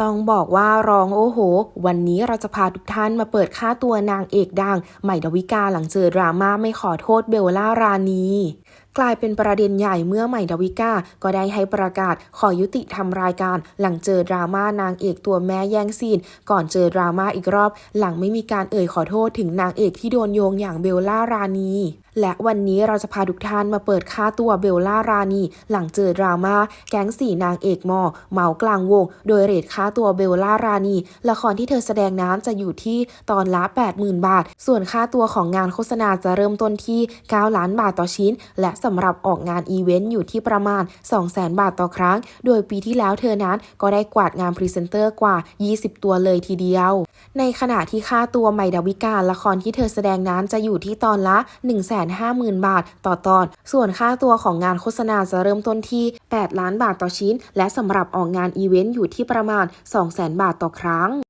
ต้องบอกว่าร้องโอ้โห วันนี้เราจะพาทุกท่านมาเปิดค่าตัวนางเอกดัง ใหม่ดาวิกาหลังเจอดราม่าไม่ขอโทษเบลล่ารานี กลายเป็นประเด็นใหญ่เมื่อใหม่ดาวิกาก็ได้ให้ประกาศขอยุติทำรายการ หลังเจอดราม่านางเอกตัวแม่แย่งซีน ก่อนเจอดราม่าอีกรอบ หลังไม่มีการเอ่ยขอโทษถึงนางเอกที่โดนโยงอย่างเบลล่ารานีและวันนี้เราจะพาทุกท่านมาเปิดค่าตัวเบลล่ารานีหลังเจอดราม่าแก๊งสี่นางเอกมอเมากลางวง โดยเรทค่าตัวเบลล่ารานีละครที่เธอแสดงนั้นจะอยู่ที่ตอนละ 80,000 บาท ส่วนค่าตัวของงานโฆษณาจะเริ่มต้นที่ 9 ล้านบาทต่อชิ้นและสำหรับออกงานอีเวนต์อยู่ที่ประมาณ 200,000 บาทต่อครั้ง โดยปีที่แล้วเธอนั้นก็ได้กวาดงานพรีเซนเตอร์กว่า 20 ตัวเลยทีเดียว ในขณะที่ค่าตัวใหม่ดาวิกาละครที่เธอแสดงนั้นจะอยู่ที่ตอนละ 150,000 บาทต่อตอน ส่วนค่าตัวของงานโฆษณาจะเริ่มต้นที่ 8 ล้านบาทต่อชิ้น และสำหรับออกงานอีเวนต์อยู่ที่ประมาณ 200,000 บาทต่อครั้ง